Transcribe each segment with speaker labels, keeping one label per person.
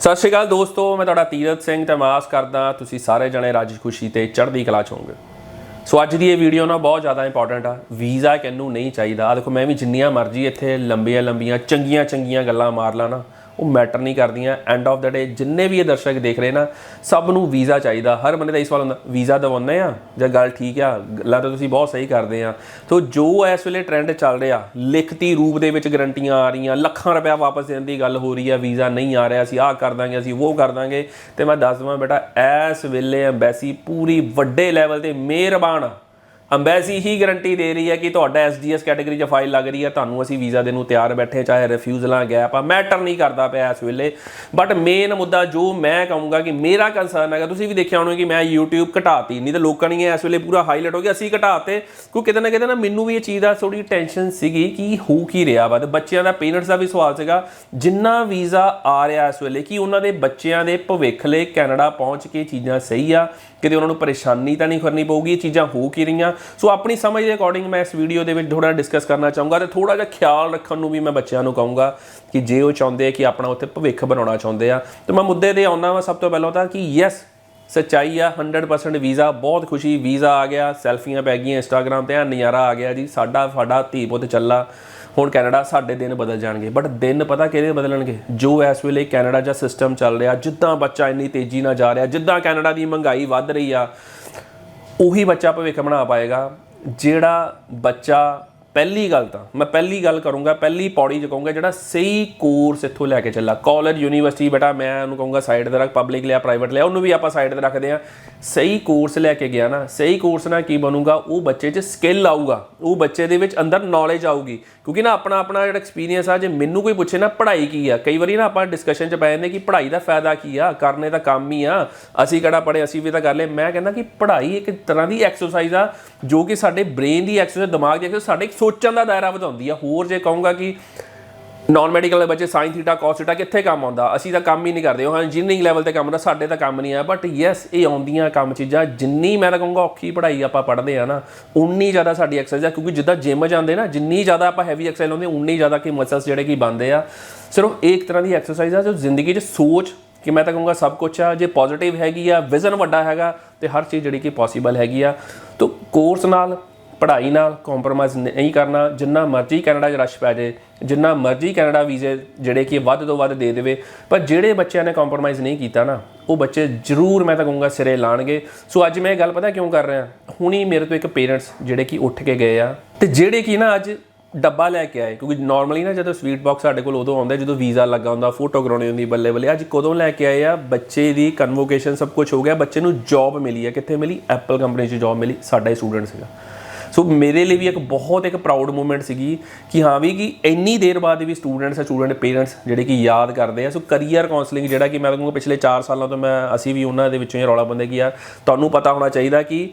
Speaker 1: ਸਤਿ ਸ਼੍ਰੀ ਅਕਾਲ ਦੋਸਤੋ, ਮੈਂ ਤੁਹਾਡਾ ਤੀਰਤ ਸਿੰਘ ਤੇ ਮਾਸ ਕਰਦਾ ਤੁਸੀਂ ਸਾਰੇ ਜਣੇ ਰਾਜੀ ਖੁਸ਼ੀ ਤੇ ਚੜ੍ਹਦੀ ਕਲਾ ਚ ਹੋਵੋਗੇ। ਸੋ ਅੱਜ ਦੀ ਇਹ ਵੀਡੀਓ ਨਾ ਬਹੁਤ ਜ਼ਿਆਦਾ ਇੰਪੋਰਟੈਂਟ ਆ। ਵੀਜ਼ਾ ਕਿਹਨੂੰ ਨਹੀਂ ਚਾਹੀਦਾ। ਆ ਦੇਖੋ, ਮੈਂ ਵੀ ਜਿੰਨੀਆਂ ਮਰਜ਼ੀ ਇੱਥੇ ਲੰਬੀਆਂ ਲੰਬੀਆਂ ਚੰਗੀਆਂ ਚੰਗੀਆਂ ਗੱਲਾਂ ਮਾਰ ਲਾਂ ਨਾ। ਉਹ ਮੈਟਰ ਨਹੀਂ ਕਰਦੀਆਂ। ਐਂਡ ਆਫ ਦਾ ਡੇ ਜਿੰਨੇ ਵੀ ਇਹ ਦਰਸ਼ਕ ਦੇਖ ਰਹੇ ਨਾ, ਸਭ ਨੂੰ ਵੀਜ਼ਾ ਚਾਹੀਦਾ। ਹਰ ਬੰਦੇ ਦਾ ਇਸ ਸਵਾਲ ਹੁੰਦਾ, ਵੀਜ਼ਾ ਦਵਾਉਂਦੇ ਆ ਜਾਂ ਗੱਲ ਠੀਕ ਆ ਲੱਗਦਾ ਤੁਸੀਂ ਬਹੁਤ ਸਹੀ ਕਰਦੇ ਆ। ਤੋ ਜੋ ਇਸ ਵੇਲੇ ਟ੍ਰੈਂਡ ਚੱਲ ਰਿਹਾ, ਲਿਖਤੀ ਰੂਪ ਦੇ ਵਿੱਚ ਗਰੰਟੀਆਂ ਆ ਰਹੀਆਂ, ਲੱਖਾਂ ਰੁਪਇਆ ਵਾਪਸ ਦੇਣ ਦੀ ਗੱਲ ਹੋ ਰਹੀ ਆ, ਵੀਜ਼ਾ ਨਹੀਂ ਆ ਰਿਹਾ, ਅਸੀਂ ਆਹ ਕਰ ਦਾਂਗੇ, ਅਸੀਂ ਉਹ ਕਰ ਦਾਂਗੇ। ਤੇ ਮੈਂ ਦੱਸ ਦਵਾਂ ਬੇਟਾ, ਇਸ ਵੇਲੇ ਐਮਬੈਸੀ ਪੂਰੀ ਵੱਡੇ ਲੈਵਲ ਤੇ ਮਿਹਰਬਾਨ ਅੰਬੈਸੀ ਹੀ ਗਾਰੰਟੀ ਦੇ ਰਹੀ ਹੈ ਕਿ ਤੁਹਾਡਾ ਐਸਡੀਐਸ ਕੈਟਾਗਰੀ 'ਚ ਫਾਈਲ ਲੱਗ ਰਹੀ ਹੈ, ਤੁਹਾਨੂੰ ਅਸੀਂ ਵੀਜ਼ਾ ਦੇਣ ਨੂੰ ਤਿਆਰ ਬੈਠੇ ਚਾਹੇ ਰਿਫਿਊਜ਼ਲਾਂ ਗੈਪ ਆ ਮੈਟਰ ਨਹੀਂ ਕਰਦਾ ਪਿਆ ਇਸ ਵੇਲੇ। ਬਟ ਮੇਨ ਮੁੱਦਾ ਜੋ ਮੈਂ ਕਹੂੰਗਾ ਕਿ ਮੇਰਾ ਕੰਸਰਨ ਹੈਗਾ, ਤੁਸੀਂ ਵੀ ਦੇਖਿਆ ਹੋਣਾ ਕਿ ਮੈਂ YouTube ਘਟਾਤੀ। ਨਹੀਂ ਤਾਂ ਲੋਕਾਂ ਨੇ ਇਸ ਵੇਲੇ ਪੂਰਾ ਹਾਈਲਾਈਟ ਹੋ ਗਿਆ, ਅਸੀਂ ਘਟਾਤੇ। ਕਿਉਂਕਿ ਕਿਤੇ ਨਾ ਕਿਤੇ ਨਾ ਮੈਨੂੰ ਵੀ ਇਹ ਚੀਜ਼ ਦਾ ਥੋੜੀ ਟੈਨਸ਼ਨ ਸੀਗੀ ਕਿ ਹੋ ਕੀ ਰਿਹਾ ਵਾ। ਤੇ ਬੱਚਿਆਂ ਦਾ ਪੇਰੈਂਟਸ ਦਾ ਵੀ ਸਵਾਲ ਸੀਗਾ, ਜਿੰਨਾ ਵੀਜ਼ਾ ਆ ਰਿਹਾ ਇਸ ਵੇਲੇ, ਕਿ ਉਹਨਾਂ ਦੇ ਬੱਚਿਆਂ ਦੇ ਭਵਿੱਖ ਲਈ ਕੈਨੇਡਾ ਪਹੁੰਚ ਕੇ ਚੀਜ਼ਾਂ ਸਹੀ ਆ। ਕਿਤੇ ਉਹਨਾਂ ਨੂੰ ਪਰੇਸ਼ਾਨੀ ਤਾਂ ਨਹੀਂ ਕਰਨੀ ਪਊਗੀ, ਇਹ ਚੀਜ਼ਾਂ ਹੋ ਕੀ ਰਹੀਆਂ। ਸੋ ਆਪਣੀ ਸਮਝ ਦੇ ਅਕੋਰਡਿੰਗ ਮੈਂ ਇਸ ਵੀਡੀਓ ਦੇ ਵਿੱਚ ਥੋੜਾ ਡਿਸਕਸ ਕਰਨਾ ਚਾਹੂੰਗਾ ਤੇ ਥੋੜਾ ਜਿਹਾ ਖਿਆਲ ਰੱਖਣ ਨੂੰ ਵੀ ਮੈਂ ਬੱਚਿਆਂ ਨੂੰ ਕਹੂੰਗਾ ਕਿ ਜੇ ਉਹ ਚਾਹੁੰਦੇ ਆ ਕਿ ਆਪਣਾ ਉੱਥੇ ਭਵਿੱਖ ਬਣਾਉਣਾ ਚਾਹੁੰਦੇ ਆ, ਤੇ ਮੈਂ ਮੁੱਦੇ ਤੇ ਆਉਣਾ ਵਾ ਸਭ ਤੋਂ ਪਹਿਲਾਂ ਤਾਂ ਕਿ ਯੈਸ ਸੱਚਾਈ ਆ 100% ਵੀਜ਼ਾ, ਬਹੁਤ ਖੁਸ਼ੀ, ਵੀਜ਼ਾ ਆ ਗਿਆ, ਸੈਲਫੀਆਂ ਪੈ ਗਈਆਂ ਇੰਸਟਾਗ੍ਰam ਤੇ, ਆ ਨਜ਼ਾਰਾ ਆ ਗਿਆ ਜੀ, ਸਾਡਾ ਸਾਡਾ ਧੀ ਪੁੱਤ ਚੱਲਾ, ਹੁਣ ਕੈਨੇਡਾ ਸਾਡੇ ਦਿਨ ਬਦਲ ਜਾਣਗੇ ਬਟ ਦਿਨ ਪਤਾ ਕਿਹਦੇ ਬਦਲਣਗੇ? ਜੋ ਇਸ ਵੇਲੇ ਕੈਨੇਡਾ ਦਾ ਸਿਸਟਮ ਚੱਲ ਰਿਹਾ, ਜਿੱਦਾਂ ਬੱਚਾ ਇੰਨੀ ਤੇਜ਼ੀ ਨਾਲ ਜਾ ਰਿਹਾ, ਜਿੱਦਾਂ ਕੈਨੇਡਾ ਦੀ ਮਹਿੰਗਾਈ ਵੱਧ ਰਹੀ ਆ ਉਹੀ ਬੱਚਾ ਭਵਿੱਖ ਬਣਾ ਪਾਏਗਾ ਜਿਹੜਾ ਬੱਚਾ ਪਹਿਲੀ ਗੱਲ ਤਾਂ, ਮੈਂ ਪਹਿਲੀ ਗੱਲ ਕਰੂੰਗਾ, ਪਹਿਲੀ ਪੌੜੀ 'ਚ ਕਹੂੰਗਾ ਜਿਹੜਾ ਸਹੀ ਕੋਰਸ ਇੱਥੋਂ ਲੈ ਕੇ ਚੱਲਾ। ਕਾਲਜ ਯੂਨੀਵਰਸਿਟੀ ਬੇਟਾ ਮੈਂ ਉਹਨੂੰ ਕਹੂੰਗਾ ਸਾਈਡ ਤੇ ਰੱਖ ਪਬਲਿਕ ਲਿਆ ਪ੍ਰਾਈਵੇਟ ਲਿਆ, ਉਹਨੂੰ ਵੀ ਆਪਾਂ ਸਾਈਡ ਤੇ ਰੱਖਦੇ ਆ ਸਹੀ ਕੋਰਸ ਲੈ ਕੇ ਗਿਆ ਨਾ, ਸਹੀ ਕੋਰਸ ਨਾਲ ਕੀ ਬਣੂਗਾ? ਉਹ ਬੱਚੇ 'ਚ ਸਕਿੱਲ ਆਊਗਾ। ਉਹ ਬੱਚੇ ਦੇ ਵਿੱਚ ਅੰਦਰ ਨੌਲੇਜ ਆਊਗੀ। ਕਿਉਂਕਿ ਨਾ ਆਪਣਾ ਆਪਣਾ ਜਿਹੜਾ ਐਕਸਪੀਰੀਅੰਸ ਆ, ਜੇ ਮੈਨੂੰ ਕੋਈ ਪੁੱਛੇ ਨਾ ਪੜ੍ਹਾਈ ਕੀ ਆ? ਕਈ ਵਾਰੀ ਨਾ ਆਪਾਂ ਡਿਸਕਸ਼ਨ 'ਚ ਪੈ ਜਾਂਦੇ ਕਿ ਪੜ੍ਹਾਈ ਦਾ ਫਾਇਦਾ ਕੀ ਆ? ਕਰਨੇ ਤਾਂ ਕੰਮ ਹੀ ਆ। ਅਸੀਂ ਕਿਹੜਾ ਪੜ੍ਹੇ, ਅਸੀਂ ਵੀ ਤਾਂ ਕਰ ਲਏ। ਮੈਂ ਕਹਿੰਦਾ ਕਿ ਪੜ੍ਹਾਈ ਇੱਕ ਤਰ੍ਹਾਂ ਦੀ ਐਕਸਰਸਾਈਜ਼ ਆ ਜੋ ਕਿ ਸਾਡੇ ਬ੍ਰੇਨ ਦੀ ਐਕਸਰਸਾਈਜ਼ ਦਿਮਾਗ ਦੀ ਐਕਸਰਸਾਈਜ਼ ਸਾਡੇ ਸੋਚਣ ਦਾ ਦਾਇਰਾ ਵਧਾਉਂਦੀ ਆ। ਹੋਰ ਜੇ ਕਹੂੰਗਾ ਕਿ ਨਾਨ ਮੈਡੀਕਲ ਦੇ ਬੱਚੇ ਸਾਇੰਸ ਥੀਟਾ ਕਾਸ ਥੀਟਾ ਕਿੱਥੇ ਕੰਮ ਆਉਂਦਾ? ਅਸੀਂ ਤਾਂ ਕੰਮ ਹੀ ਨਹੀਂ ਕਰਦੇ। ਉਹ ਹਾਂ ਇੰਜੀਨੀਅਰਿੰਗ ਲੈਵਲ ਤੇ ਕੰਮ ਆਉਂਦਾ ਸਾਡੇ ਤਾਂ ਕੰਮ ਨਹੀਂ ਆ। ਬਟ ਯੈਸ ਇਹ ਆਉਂਦੀਆਂ ਕੰਮ ਚੀਜ਼ਾਂ, ਜਿੰਨੀ ਮੈਂ ਤਾਂ ਕਹੂੰਗਾ ਔਖੀ ਪੜ੍ਹਾਈ ਆਪਾਂ ਪੜ੍ਹਦੇ ਆ ਨਾ, ਉਨੀ ਜ਼ਿਆਦਾ ਸਾਡੀ ਐਕਸਰਸਾਈਜ਼ ਆ। ਕਿਉਂਕਿ ਜਿੱਦਾਂ ਜਿਮ ਜਾਂਦੇ ਨਾ, ਜਿੰਨੀ ਜ਼ਿਆਦਾ ਆਪਾਂ ਹੈਵੀ ਐਕਸਰਸਾਈਜ਼ ਲਾਉਂਦੇ, ਉਨੀ ਜ਼ਿਆਦਾ ਕਿ ਮਸਲਸ ਜਿਹੜੇ ਕੀ ਬਣਦੇ ਆ। ਸਿਰਫ ਇੱਕ ਤਰ੍ਹਾਂ ਦੀ ਐਕਸਰਸਾਈਜ਼ ਆ ਜੋ ਜ਼ਿੰਦਗੀ 'ਚ ਸੋਚ ਕਿ ਮੈਂ ਤਾਂ ਕਹੂੰਗਾ ਸਭ ਕੁਝ ਆ। ਜੇ ਪੋਜ਼ਿਟਿਵ ਹੈਗੀ ਆ ਵਿਜ਼ਨ ਵੱਡਾ ਹੈਗਾ, ਤੇ ਹਰ ਚੀਜ਼ ਜਿਹੜੀ ਕਿ ਪੋਸੀਬਲ ਹੈਗੀ ਆ। ਕੋਰਸ ਨਾਲ, ਪੜ੍ਹਾਈ ਨਾਲ ਕੰਪਰੋਮਾਈਜ਼ ਨਹੀਂ ਕਰਨਾ, ਜਿੰਨਾ ਮਰਜ਼ੀ ਕੈਨੇਡਾ 'ਚ ਰਸ਼ ਪੈ ਜਾਏ ਜਿੰਨਾ ਮਰਜ਼ੀ ਕੈਨੇਡਾ ਵੀਜ਼ੇ ਜਿਹੜੇ ਕਿ ਵੱਧ ਤੋਂ ਵੱਧ ਦੇ ਦੇਵੇ, ਪਰ ਜਿਹੜੇ ਬੱਚਿਆਂ ਨੇ ਕੰਪਰੋਮਾਈਜ਼ ਨਹੀਂ ਕੀਤਾ ਨਾ, ਉਹ ਬੱਚੇ ਜ਼ਰੂਰ ਮੈਂ ਤਾਂ ਕਹੂੰਗਾ ਸਿਰੇ ਲਾਣਗੇ। ਸੋ ਅੱਜ ਮੈਂ ਇਹ ਗੱਲ ਪਤਾ ਕਿਉਂ ਕਰ ਰਿਹਾ? ਹੁਣੀ ਮੇਰੇ ਤੋਂ ਇੱਕ ਪੇਰੈਂਟਸ ਜਿਹੜੇ ਕਿ ਉੱਠ ਕੇ ਗਏ ਆ, ਤੇ ਜਿਹੜੇ ਕਿ ਨਾ ਅੱਜ ਡੱਬਾ ਲੈ ਕੇ ਆਏ, ਕਿਉਂਕਿ ਨਾਰਮਲੀ ਨਾ ਜਦੋਂ ਸਵੀਟ ਬਾਕਸ ਸਾਡੇ ਕੋਲ ਉਦੋਂ ਆਉਂਦਾ, ਜਦੋਂ ਵੀਜ਼ਾ ਲੱਗਾ ਹੁੰਦਾ ਫੋਟੋ ਕਰਾਉਣੀ ਹੁੰਦੀ ਬੱਲੇ ਬੱਲੇ, ਅੱਜ ਕਦੋਂ ਲੈ ਕੇ ਆਏ ਆ, ਬੱਚੇ ਦੀ ਕਨਵੋਕੇਸ਼ਨ ਸਭ ਕੁਝ ਹੋ ਗਿਆ, ਬੱਚੇ ਨੂੰ ਜੌਬ ਮਿਲੀ ਹੈ ਕਿੱਥੇ ਮਿਲੀ? ਐਪਲ ਕੰਪਨੀ 'ਚ ਜੌਬ ਮਿਲੀ, ਸਾਡਾ ਹੀ ਸਟੂਡੈਂਟ ਸੀਗਾ। ਸੋ ਮੇਰੇ ਲਈ ਵੀ ਇੱਕ ਬਹੁਤ ਇੱਕ ਪ੍ਰਾਊਡ ਮੂਮੈਂਟ ਸੀਗੀ ਕਿ ਹਾਂ ਵੀ, ਕਿ ਇੰਨੀ ਦੇਰ ਬਾਅਦ ਵੀ ਸਟੂਡੈਂਟਸ ਸਟੂਡੈਂਟ ਪੇਰੈਂਟਸ ਜਿਹੜੇ ਕਿ ਯਾਦ ਕਰਦੇ ਆ। ਸੋ ਕਰੀਅਰ ਕਾਉਂਸਲਿੰਗ ਜਿਹੜਾ ਕਿ ਮੈਂ ਕਹੂੰਗਾ ਪਿਛਲੇ 4 ਸਾਲਾਂ ਤੋਂ ਮੈਂ, ਅਸੀਂ ਵੀ ਉਹਨਾਂ ਦੇ ਵਿੱਚੋਂ ਹੀ ਰੌਲਾ ਬੰਦੇ ਕਿ ਯਾਰ, ਤੁਹਾਨੂੰ ਪਤਾ ਹੋਣਾ ਚਾਹੀਦਾ ਕਿ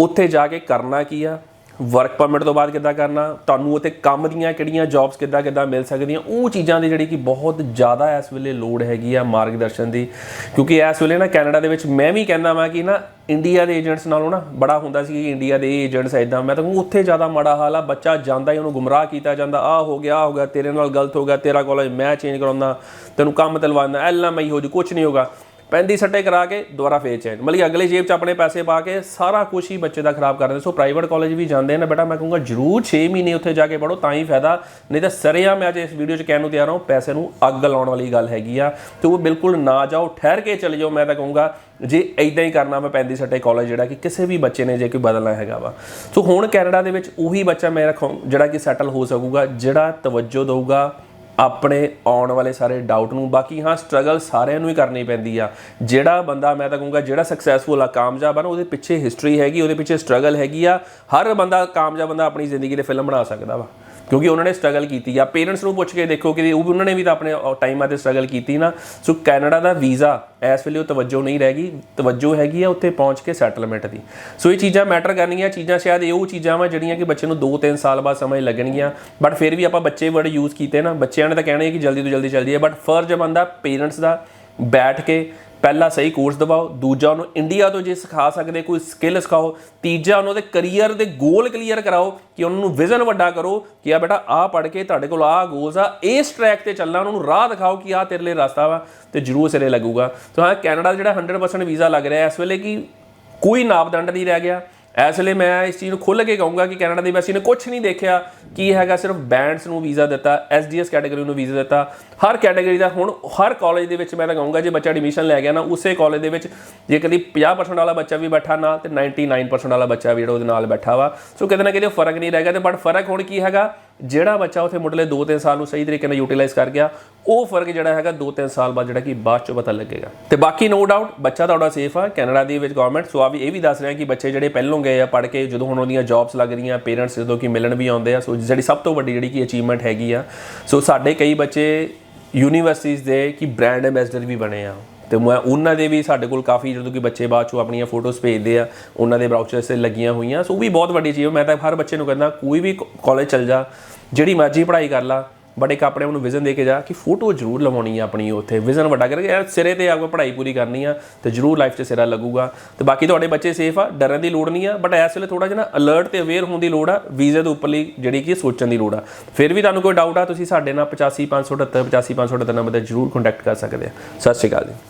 Speaker 1: ਉੱਥੇ ਜਾ ਕੇ ਕਰਨਾ ਕੀ ਆ ਵਰਕ ਪਰਮਿਟ ਤੋਂ ਬਾਅਦ ਕਿੱਦਾਂ ਕਰਨਾ? ਤੁਹਾਨੂੰ ਉੱਥੇ ਕੰਮ ਦੀਆਂ ਕਿਹੜੀਆਂ ਜੌਬਸ ਕਿੱਦਾਂ ਕਿੱਦਾਂ ਮਿਲ ਸਕਦੀਆਂ? ਉਹ ਚੀਜ਼ਾਂ ਦੀ ਜਿਹੜੀ ਕਿ ਬਹੁਤ ਜ਼ਿਆਦਾ ਇਸ ਵੇਲੇ ਲੋੜ ਹੈਗੀ ਆ ਮਾਰਗਦਰਸ਼ਨ ਦੀ। ਕਿਉਂਕਿ ਇਸ ਵੇਲੇ ਨਾ ਕੈਨੇਡਾ ਦੇ ਵਿੱਚ ਮੈਂ ਵੀ ਕਹਿੰਦਾ ਵਾਂ ਕਿ ਨਾ ਇੰਡੀਆ ਦੇ ਏਜੰਟਸ ਨਾਲੋਂ ਨਾ ਬੜਾ ਹੁੰਦਾ ਸੀ ਕਿ ਇੰਡੀਆ ਦੇ ਏਜੰਟਸ ਐਦਾਂ ਮੈਂ ਤਾਂ ਉੱਥੇ ਜ਼ਿਆਦਾ ਮਾੜਾ ਹਾਲ ਆ। ਬੱਚਾ ਜਾਂਦਾ ਹੀ ਉਹਨੂੰ ਗੁੰਮਰਾਹ ਕੀਤਾ ਜਾਂਦਾ। ਆ ਹੋ ਗਿਆ ਆ ਹੋ ਗਿਆ, ਤੇਰੇ ਨਾਲ ਗਲਤ ਹੋ ਗਿਆ, ਤੇਰਾ ਕਾਲਜ ਮੈਂ ਚੇਂਜ ਕਰਾਉਂਦਾ, ਤੈਨੂੰ ਕੰਮ ਤਲਵਾਉਂਦਾ ਐਲਐਮਆਈ ਹੋ ਜੂ ਕੁਝ ਨਹੀਂ ਹੋਗਾ। ਪੈਂਦੀ ਸੱਟੇ ਕਰਾ ਕੇ ਦੁਬਾਰਾ ਫੇਰ ਚੇਂਜ ਮਤਲਬ ਅਗਲੇ ਜੇਬ 'ਚ ਆਪਣੇ ਪੈਸੇ ਪਾ ਕੇ ਸਾਰਾ ਕੁਝ ਹੀ ਬੱਚੇ ਦਾ ਖਰਾਬ ਕਰ ਦਿੰਦੇ ਸੋ ਪ੍ਰਾਈਵੇਟ ਕਾਲਜ ਵੀ ਜਾਂਦੇ ਨੇ। ਬੇਟਾ ਮੈਂ ਕਹੂੰਗਾ ਜਰੂਰ 6 ਮਹੀਨੇ ਉੱਥੇ ਜਾ ਕੇ ਪੜੋ ਤਾਂ ਹੀ ਫਾਇਦਾ। ਨਹੀਂ ਤਾਂ ਸਰਿਆ ਮੈਂ ਅੱਜ ਇਸ ਵੀਡੀਓ 'ਚ ਕਹਿਣ ਨੂੰ ਤਿਆਰ ਹਾਂ ਪੈਸੇ ਨੂੰ ਅੱਗ ਲਾਉਣ ਵਾਲੀ ਗੱਲ ਹੈਗੀ ਆ। ਤੇ ਉਹ ਬਿਲਕੁਲ ਨਾ ਜਾਓ, ਠਹਿਰ ਕੇ ਚਲੇ ਜਾਓ। ਮੈਂ ਤਾਂ ਕਹੂੰਗਾ ਜੇ ਇਦਾਂ ਹੀ ਕਰਨਾ, ਮੈਂ ਪੈਂਦੀ ਸੱਟੇ ਕਾਲਜ ਜਿਹੜਾ ਕਿ ਕਿਸੇ ਵੀ ਬੱਚੇ ਨੇ ਜੇ ਕੋਈ ਬਦਲਣਾ ਹੈਗਾ ਵਾ। ਸੋ ਹੁਣ ਕੈਨੇਡਾ ਦੇ ਵਿੱਚ ਉਹੀ ਬੱਚਾ ਮੈਂ ਰੱਖਾਂ, ਜਿਹੜਾ ਕਿ ਸੈਟਲ ਹੋ ਸਕੂਗਾ, ਜਿਹੜਾ ਤਵੱਜੋ ਦਊਗਾ। ਆਪਣੇ ਆਉਣ ਵਾਲੇ ਸਾਰੇ ਡਾਊਟ ਨੂੰ, ਬਾਕੀ ਹਾਂ ਸਟਰਗਲ ਸਾਰਿਆਂ ਨੂੰ ਹੀ ਕਰਨੀ ਪੈਂਦੀ ਆ। ਜਿਹੜਾ ਬੰਦਾ, ਮੈਂ ਤਾਂ ਕਹੂੰਗਾ, ਜਿਹੜਾ ਸਕਸੈਸਫੁਲ ਆ, ਕਾਮਯਾਬ ਆ ਨਾ, ਉਹਦੇ ਪਿੱਛੇ ਹਿਸਟਰੀ ਹੈਗੀ, ਉਹਦੇ ਪਿੱਛੇ ਸਟਰਗਲ ਹੈਗੀ ਆ। ਹਰ ਬੰਦਾ ਕਾਮਯਾਬ ਬੰਦਾ ਆਪਣੀ ਜ਼ਿੰਦਗੀ ਦੇ ਫਿਲਮ ਬਣਾ ਸਕਦਾ ਵਾ। ਕਿਉਂਕਿ ਉਹਨਾਂ ਨੇ ਸਟਰਗਲ ਕੀਤੀ ਆ। ਪੇਰੈਂਟਸ ਨੂੰ ਪੁੱਛ ਕੇ ਦੇਖੋ ਕਿ ਉਹ ਵੀ ਉਹਨਾਂ ਨੇ ਵੀ ਤਾਂ ਆਪਣੇ ਟਾਈਮਾਂ ਤੇ ਸਟਰਗਲ ਕੀਤੀ ਨਾ। ਸੋ ਕੈਨੇਡਾ ਦਾ ਵੀਜ਼ਾ ਇਸ ਵੇਲੇ ਉਹ ਤਵੱਜੋ ਨਹੀਂ ਰਹਿ ਗਈ। ਤਵੱਜੋ ਹੈਗੀ ਆ ਉੱਥੇ ਪਹੁੰਚ ਕੇ ਸੈਟਲਮੈਂਟ ਦੀ। ਸੋ ਇਹ ਚੀਜ਼ਾਂ ਮੈਟਰ ਕਰਨੀਆਂ ਚੀਜ਼ਾਂ ਸ਼ਾਇਦ ਇਹ ਉਹ ਚੀਜ਼ਾਂ ਵਾ ਜਿਹੜੀਆਂ ਕਿ ਬੱਚੇ ਨੂੰ 2-3 ਸਾਲ ਬਾਅਦ ਸਮਝ ਲੱਗਣਗੀਆਂ। ਬਟ ਫਿਰ ਵੀ ਆਪਾਂ ਬੱਚੇ ਵਰਡ ਯੂਜ਼ ਕੀਤੇ ਨਾ। ਬੱਚਿਆਂ ਨੇ ਤਾਂ ਕਹਿਣਾ ਹੈ ਕਿ ਜਲਦੀ ਤੋਂ ਜਲਦੀ ਚੱਲਦੀ ਹੈ ਬਟ ਫਰਜ਼ ਬੰਦਾ ਪੇਰੈਂਟਸ ਦਾ ਬੈਠ ਕੇ ਪਹਿਲਾ ਸਹੀ ਕੋਰਸ ਦਿਵਾਓ, ਦੂਜਾ ਉਹਨੂੰ ਇੰਡੀਆ ਤੋਂ ਜੇ ਸਿਖਾ ਸਕਦੇ, ਕੋਈ ਸਕਿੱਲ ਸਿਖਾਓ, ਤੀਜਾ ਉਹਨਾਂ ਦੇ ਕੈਰੀਅਰ ਦੇ ਗੋਲ ਕਲੀਅਰ ਕਰਾਓ ਕਿ ਉਹਨਾਂ ਨੂੰ ਵਿਜ਼ਨ ਵੱਡਾ ਕਰੋ ਕਿ ਆ ਬੇਟਾ ਆ ਪੜ ਕੇ ਤੁਹਾਡੇ ਕੋਲ ਆ ਗੋਲਸ ਆ, ਇਸ ਟਰੈਕ ਤੇ ਚੱਲਣਾ, ਉਹਨਾਂ ਨੂੰ ਰਾਹ ਦਿਖਾਓ ਕਿ ਆ ਤੇਰੇ ਲਈ ਰਸਤਾ ਵਾ ਤੇ ਜ਼ਰੂਰ ਸਿਰੇ ਲੱਗੂਗਾ। ਤਾਂ ਹਾਂ ਕੈਨੇਡਾ ਜਿਹੜਾ 100% ਵੀਜ਼ਾ ਲੱਗ ਰਿਹਾ, ਇਸ ਵੇਲੇ ਕਿ ਕੋਈ ਨਾਪਦੰਡ ਨਹੀਂ ਰਹਿ ਗਿਆ। ਇਸ ਲਈ ਮੈਂ ਇਸ ਚੀਜ਼ ਨੂੰ ਖੁੱਲ੍ਹ ਕੇ ਕਹੂੰਗਾ ਕਿ ਕੈਨੇਡਾ ਦੇ ਐਮਬੈਸੀ ਨੇ ਕੁਝ ਨਹੀਂ ਦੇਖਿਆ ਕੀ ਹੈਗਾ, ਸਿਰਫ ਬੈਂਡਸ ਨੂੰ ਵੀਜ਼ਾ ਦਿੱਤਾ ਐਸਡੀਐਸ ਕੈਟਾਗਰੀ ਨੂੰ ਵੀਜ਼ਾ ਦਿੱਤਾ। ਹਰ ਕੈਟਾਗਰੀ ਦਾ ਹੁਣ, ਹਰ ਕਾਲਜ ਦੇ ਵਿੱਚ ਮੈਂ ਤਾਂ ਕਹੂੰਗਾ, ਜੇ ਬੱਚਾ ਐਡਮਿਸ਼ਨ ਲੈ ਗਿਆ ਨਾ, ਉਸੇ ਕਾਲਜ ਦੇ ਵਿੱਚ ਜੇ ਕਦੀ 50% ਵਾਲਾ ਬੱਚਾ ਵੀ ਬੈਠਾ ਨਾਲ ਤੇ 99% ਵਾਲਾ ਬੱਚਾ ਵੀ ਜਿਹੜਾ ਉਹਦੇ ਨਾਲ ਬੈਠਾ ਵਾ। ਸੋ ਕਿਤੇ ਨਾ ਕਿਤੇ ਫ਼ਰਕ ਨਹੀਂ ਰਹਿ ਗਿਆ ਤੇ ਬਟ ਫ਼ਰਕ ਹੁਣ ਕੀ ਹੈਗਾ ਜਿਹੜਾ ਬੱਚਾ ਉੱਥੇ ਮੁੱਢਲੇ 2-3 ਸਾਲ ਨੂੰ ਸਹੀ ਤਰੀਕੇ ਨਾਲ ਯੂਟਿਲਾਈਜ਼ ਕਰ ਗਿਆ, ਉਹ ਫ਼ਰਕ ਜਿਹੜਾ ਹੈਗਾ 2-3 ਸਾਲ ਬਾਅਦ ਜਿਹੜਾ ਕਿ ਬਾਅਦ 'ਚੋਂ ਪਤਾ ਲੱਗੇਗਾ। ਤੇ ਬਾਕੀ ਨੋ ਡਾਊਟ ਬੱਚਾ ਤੁਹਾਡਾ ਸੇਫ ਆ, ਕੈਨੇਡਾ ਦੀ ਵਿੱਚ ਗਵਰਨਮੈਂਟ ਸੋ ਆ ਵੀ ਇਹ ਵੀ ਦੱਸ ਰਿਹਾ ਕਿ ਬੱਚੇ ਜਿਹੜੇ ਪਹਿਲੋਂ ਗਏ ਆ ਪੜ ਕੇ, ਜਦੋਂ ਹੁਣ ਉਹਦੀਆਂ ਜੌਬਸ ਲੱਗ ਰਹੀਆਂ ਪੇਰੈਂਟਸ ਜਦੋਂ ਕਿ ਮਿਲਣ ਵੀ ਆਉਂਦੇ ਆ, ਸੋ ਜਿਹੜੀ ਸਭ ਤੋਂ ਵੱਡੀ ਜਿਹੜੀ ਕਿ ਅਚੀਵਮੈਂਟ ਹੈਗੀ ਆ, ਸੋ ਸਾਡੇ ਕਈ ਬੱਚੇ ਯੂਨੀਵਰਸਿਟੀਜ਼ ਦੇ ਕਿ ਬ੍ਰਾਂਡ ਐਂਬੈਸਡਰ ਵੀ ਬਣੇ ਆ। ਤੇ ਮੈਂ ਉਹਨਾਂ ਦੇ ਵੀ ਸਾਡੇ ਕੋਲ ਕਾਫੀ ਜਦੋਂ ਕਿ ਬੱਚੇ ਬਾਅਦ ਚੋਂ ਆਪਣੀਆਂ ਫੋਟੋਜ਼ ਭੇਜਦੇ ਆ, ਉਹਨਾਂ ਦੇ ਬਰਾਊਚਰਸ ਤੇ ਲੱਗੀਆਂ ਹੋਈਆਂ, ਸੋ ਉਹ ਵੀ ਬਹੁਤ ਵੱਡੀ ਚੀਜ਼ ਹੈ ਮੈਂ ਤਾਂ ਹਰ ਬੱਚੇ ਨੂੰ ਕਹਿੰਦਾ, ਕੋਈ ਵੀ ਕਾਲਜ ਚਲ ਜਾ, ਜਿਹੜੀ ਮਰਜ਼ੀ ਪੜ੍ਹਾਈ ਕਰ ਲਾ ਬਟ ਇੱਕ ਆਪਣੇ ਆਪ ਨੂੰ ਵਿਜ਼ਨ ਦੇ ਕੇ ਜਾ ਕਿ ਫੋਟੋ ਜ਼ਰੂਰ ਲਵਾਉਣੀ ਆ ਆਪਣੀ ਉੱਥੇ। ਵਿਜ਼ਨ ਵੱਡਾ ਕਰਕੇ ਯਾਰ ਸਿਰੇ ਤੇ ਆਪ ਪੜ੍ਹਾਈ ਪੂਰੀ ਕਰਨੀ ਆ ਤੇ ਜ਼ਰੂਰ ਲਾਈਫ 'ਚ ਸਿਰਾ ਲੱਗੂਗਾ। ਤੇ ਬਾਕੀ ਤੁਹਾਡੇ ਬੱਚੇ ਸੇਫ ਆ, ਡਰਨ ਦੀ ਲੋੜ ਨਹੀਂ ਆ ਬਟ ਇਸ ਵੇਲੇ ਥੋੜਾ ਜਿਹਾ ਨਾ ਅਲਰਟ ਤੇ ਅਵੇਅਰ ਹੋਣ ਦੀ ਲੋੜ ਆ ਵੀਜ਼ੇ ਦੇ ਉੱਪਰਲੀ ਜਿਹੜੀ ਕਿ ਸੋਚਣ ਦੀ ਲੋੜ ਆ। ਫਿਰ ਵੀ ਤੁਹਾਨੂੰ ਕੋਈ ਡਾਊਟ ਆ, ਤੁਸੀਂ ਸਾਡੇ ਨਾਲ 85578 85578 ਨੰਬਰ ਤੇ ਜ਼ਰੂਰ ਕੰਟੈਕਟ ਕਰ ਸਕਦੇ ਆ। ਸਤਿ ਸ਼੍ਰੀ ਅਕਾਲ ਜੀ।